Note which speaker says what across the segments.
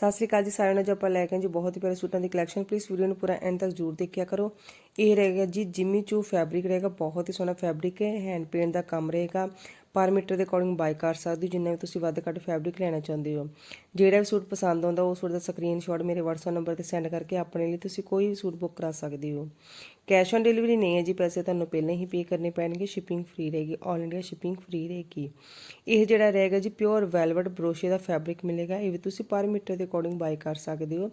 Speaker 1: ਸਤਿ ਸ੍ਰੀ ਅਕਾਲ ਜੀ ਸਾਰਿਆਂ ਨੂੰ ਜੋ ਆਪਾਂ ਲੈ ਕੇ ਆਏ ਜੀ ਬਹੁਤ ਹੀ ਪਿਆਰੇ ਸੂਟਾਂ ਦੀ ਕਲੈਕਸ਼ਨ ਪਲੀਜ਼ ਵੀਡੀਓ ਨੂੰ ਪੂਰਾ ਐਂਡ ਤੱਕ ਜ਼ਰੂਰ ਦੇਖਿਆ ਕਰੋ। ਇਹ ਰਹੇਗਾ ਜੀ ਜਿਮੀ ਚੂ ਫੈਬਰਿਕ ਰਹੇਗਾ, ਬਹੁਤ ਹੀ ਸੋਹਣਾ ਫੈਬਰਿਕ ਹੈ ਹੈਂਡ ਪੇਂਟ ਦਾ ਕੰਮ ਰਹੇਗਾ। ਪਰ ਮੀਟਰ ਦੇ ਅਕੋਰਡਿੰਗ ਬਾਈ ਕਰ ਸਕਦੇ ਹੋ, ਜਿੰਨਾ ਵੀ ਤੁਸੀਂ ਵੱਧ ਘੱਟ ਫੈਬਰਿਕ ਲੈਣਾ ਚਾਹੁੰਦੇ ਹੋ। ਜਿਹੜਾ ਵੀ ਸੂਟ ਪਸੰਦ ਆਉਂਦਾ, ਉਹ ਸੂਟ ਦਾ ਸਕਰੀਨਸ਼ਾਟ ਮੇਰੇ WhatsApp ਨੰਬਰ ਤੇ ਸੈਂਡ ਕਰਕੇ ਆਪਣੇ ਲਈ ਤੁਸੀਂ ਕੋਈ ਵੀ ਸੂਟ ਬੁੱਕ ਕਰਾ ਸਕਦੇ ਹੋ। ਕੈਸ਼ ਔਨ ਡਿਲੀਵਰੀ ਨਹੀਂ ਹੈ ਜੀ, ਪੈਸੇ ਤੁਹਾਨੂੰ ਪਹਿਲਾਂ ਹੀ ਪੇ ਕਰਨੇ ਪੈਣਗੇ ਸ਼ਿਪਿੰਗ ਫ੍ਰੀ ਰਹੇਗੀ ਆਲ ਇੰਡੀਆ ਸ਼ਿਪਿੰਗ ਫ੍ਰੀ ਰਹੇਗੀ। ਇਹ ਜਿਹੜਾ ਰਹੇਗਾ ਜੀ ਪਿਓਰ ਵੈਲਵਟ ਬਰੋਸ਼ੇ ਦਾ ਫੈਬਰਿਕ ਮਿਲੇਗਾ, ਇਹ ਵੀ ਤੁਸੀਂ ਪਰ ਮੀਟਰ ਦੇ ਅਕੋਰਡਿੰਗ ਬਾਈ ਕਰ ਸਕਦੇ ਹੋ।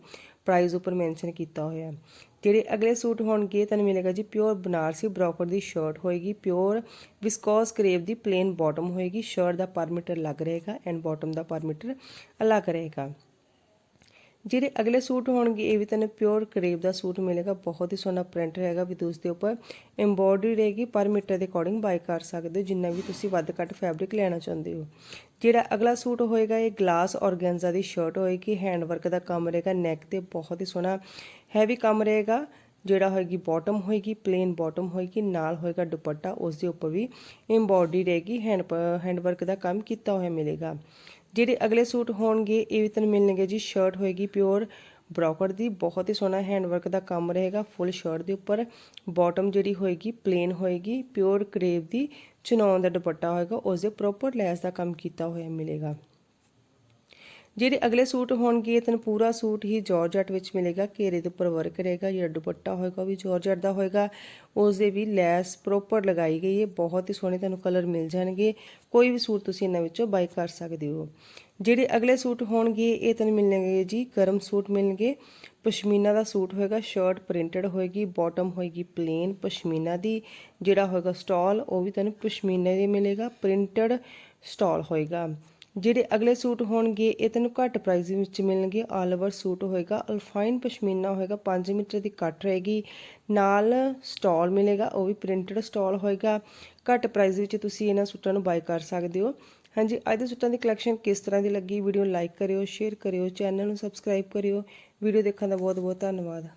Speaker 1: ਪ੍ਰਾਈਸ ਉੱਪਰ ਮੈਂਸ਼ਨ ਕੀਤਾ ਹੋਇਆ ਜਿਹੜੇ ਅਗਲੇ ਸੂਟ ਹੋਣਗੇ, ਤੁਹਾਨੂੰ ਮਿਲੇਗਾ ਜੀ ਪਿਓਰ ਬਨਾਰਸੀ ਬ੍ਰੋਕਰ ਦੀ ਸ਼ਰਟ ਹੋਏਗੀ। ਪਿਓਰ ਵਿਸਕੋਸ ਕਰੇਵ ਦੀ ਪਲੇਨ ਬਾਟਮ ਹੋਏਗੀ। ਸ਼ਰਟ ਦਾ ਪਰ ਮੀਟਰ ਲੱਗ ਰਹੇਗਾ and bottom the per metre ਅਲੱਗ ਰਹੇਗਾ। ਜਿਹੜੇ ਅਗਲੇ ਸੂਟ ਹੋਣਗੇ, ਇਹ ਵੀ ਤੁਹਾਨੂੰ ਪਿਓਰ ਕਰੇਵ ਦਾ ਸੂਟ ਮਿਲੇਗਾ। ਬਹੁਤ ਹੀ ਸੋਹਣਾ ਪ੍ਰਿੰਟ ਰਹੇਗਾ ਵੀ ਉਸ ਦੇ ਉੱਪਰ। ਐਮਬੋਡਰੀ ਰਹੇਗੀ, ਪਰ ਮੀਟਰ ਦੇ ਅਕੋਰਡਿੰਗ ਬਾਈ ਕਰ ਸਕਦੇ ਹੋ, ਜਿੰਨਾ ਵੀ ਤੁਸੀਂ ਵੱਧ ਘੱਟ ਫੈਬਰਿਕ ਲੈਣਾ ਚਾਹੁੰਦੇ ਹੋ। ਜਿਹੜਾ ਅਗਲਾ ਸੂਟ ਹੋਏਗਾ, ਇਹ ਗਲਾਸ ਔਰਗੈਂਜ਼ਾ ਦੀ ਸ਼ਰਟ ਹੋਏਗੀ। ਹੈਂਡ ਵਰਕ ਦਾ ਕੰਮ ਰਹੇਗਾ ਨੈਕ ਤੇ ਬਹੁਤ ਹੀ ਸੋਹਣਾ ਹੈਵੀ ਕੰਮ ਰਹੇਗਾ। ਜਿਹੜਾ ਹੋਏਗੀ ਬਾਟਮ ਹੋਏਗੀ ਪਲੇਨ ਬਾਟਮ ਹੋਏਗੀ, ਨਾਲ ਹੋਏਗਾ ਦੁਪੱਟਾ ਉਸ ਦੇ ਉੱਪਰ ਵੀ ਐਮਬੋਡਰੀ ਰਹੇਗੀ ਹੈਂਡ ਹੈਂਡ ਵਰਕ ਦਾ ਕੰਮ ਕੀਤਾ ਹੋਇਆ ਮਿਲੇਗਾ। ਜਿਹੜੇ ਅਗਲੇ ਸੂਟ ਹੋਣਗੇ, ਇਹ ਵੀ ਤੁਹਾਨੂੰ ਮਿਲਣਗੇ ਜੀ ਸ਼ਰਟ ਹੋਏਗੀ ਪਿਓਰ ਬ੍ਰੋਕਰ ਦੀ, ਬਹੁਤ ਹੀ ਸੋਹਣਾ ਹੈਂਡ ਵਰਕ ਦਾ ਕੰਮ ਰਹੇਗਾ ਫੁੱਲ ਸ਼ਰਟ ਦੇ ਉੱਪਰ। ਬਾਟਮ ਜਿਹੜੀ ਹੋਏਗੀ ਪਲੇਨ ਹੋਏਗੀ ਪਿਓਰ ਕਰੇਵ ਦੀ ਚਨੌਨ ਦਾ ਦੁਪੱਟਾ ਹੋਏਗਾ ਉਸ ਦੇ ਪ੍ਰੋਪਰ ਲੈਸ ਦਾ ਕੰਮ ਕੀਤਾ ਹੋਇਆ ਮਿਲੇਗਾ। ਜਿਹੜੇ ਅਗਲੇ ਸੂਟ ਹੋਣਗੇ, ਇਹ ਤੁਹਾਨੂੰ ਪੂਰਾ ਸੂਟ ਹੀ ਜਾਰਜਟ ਵਿੱਚ ਮਿਲੇਗਾ, ਘੇਰੇ ਦੇ ਉੱਪਰ ਵਰਕ ਰਹੇਗਾ, ਜਿਹੜਾ ਦੁਪੱਟਾ ਹੋਏਗਾ ਉਹ ਵੀ ਜਾਰਜਟ ਦਾ ਹੋਏਗਾ। ਉਸ ਦੇ ਵੀ ਲੈਸ ਪ੍ਰੋਪਰ ਲਗਾਈ ਗਈ ਹੈ, ਬਹੁਤ ਹੀ ਸੋਹਣੇ ਤੁਹਾਨੂੰ ਕਲਰ ਮਿਲ ਜਾਣਗੇ। ਕੋਈ ਵੀ ਸੂਟ ਤੁਸੀਂ ਇਹਨਾਂ ਵਿੱਚੋਂ ਬਾਈ ਕਰ ਸਕਦੇ ਹੋ। ਜਿਹੜੇ ਅਗਲੇ ਸੂਟ ਹੋਣਗੇ, ਇਹ ਤੁਹਾਨੂੰ ਮਿਲਣਗੇ ਜੀ, ਗਰਮ ਸੂਟ ਮਿਲਣਗੇ। ਪਸ਼ਮੀਨਾ ਦਾ ਸੂਟ ਹੋਏਗਾ ਸ਼ਰਟ ਪ੍ਰਿੰਟਡ ਹੋਏਗੀ ਬਾਟਮ ਹੋਏਗੀ ਪਲੇਨ ਪਸ਼ਮੀਨਾ ਦੀ। ਜਿਹੜਾ ਹੋਏਗਾ ਸਟਾਲ ਉਹ ਵੀ ਤੁਹਾਨੂੰ ਪਸ਼ਮੀਨਾ ਦੇ ਮਿਲੇਗਾ ਪ੍ਰਿੰਟਡ ਸਟਾਲ ਹੋਏਗਾ। ਜਿਹੜੇ ਅਗਲੇ ਸੂਟ ਹੋਣਗੇ, ਇਹ ਤੈਨੂੰ ਘੱਟ ਪ੍ਰਾਈਸ ਵਿੱਚ ਮਿਲਣਗੇ। ਆਲ ਓਵਰ ਸੂਟ ਹੋਏਗਾ ਅਲਫਾਈਨ ਪਸ਼ਮੀਨਾ ਹੋਏਗਾ 5 ਮੀਟਰ ਦੀ ਕੱਟ ਰਹੇਗੀ। ਨਾਲ ਸਟਾਲ ਮਿਲੇਗਾ, ਉਹ ਵੀ ਪ੍ਰਿੰਟਡ ਸਟਾਲ ਹੋਏਗਾ। ਘੱਟ ਪ੍ਰਾਈਸ ਵਿੱਚ ਤੁਸੀਂ ਇਹਨਾਂ ਸੂਟਾਂ ਨੂੰ ਬਾਈ ਕਰ ਸਕਦੇ ਹੋ। ਹਾਂਜੀ, ਅੱਜ ਦੇ ਸੂਟਾਂ ਦੀ ਕਲੈਕਸ਼ਨ ਕਿਸ ਤਰ੍ਹਾਂ ਦੀ ਲੱਗੀ? ਵੀਡੀਓ ਲਾਈਕ ਕਰਿਓ ਸ਼ੇਅਰ ਕਰਿਓ ਚੈਨਲ ਨੂੰ ਸਬਸਕ੍ਰਾਈਬ ਕਰਿਓ। ਵੀਡੀਓ ਦੇਖਣ ਦਾ ਬਹੁਤ ਬਹੁਤ ਧੰਨਵਾਦ।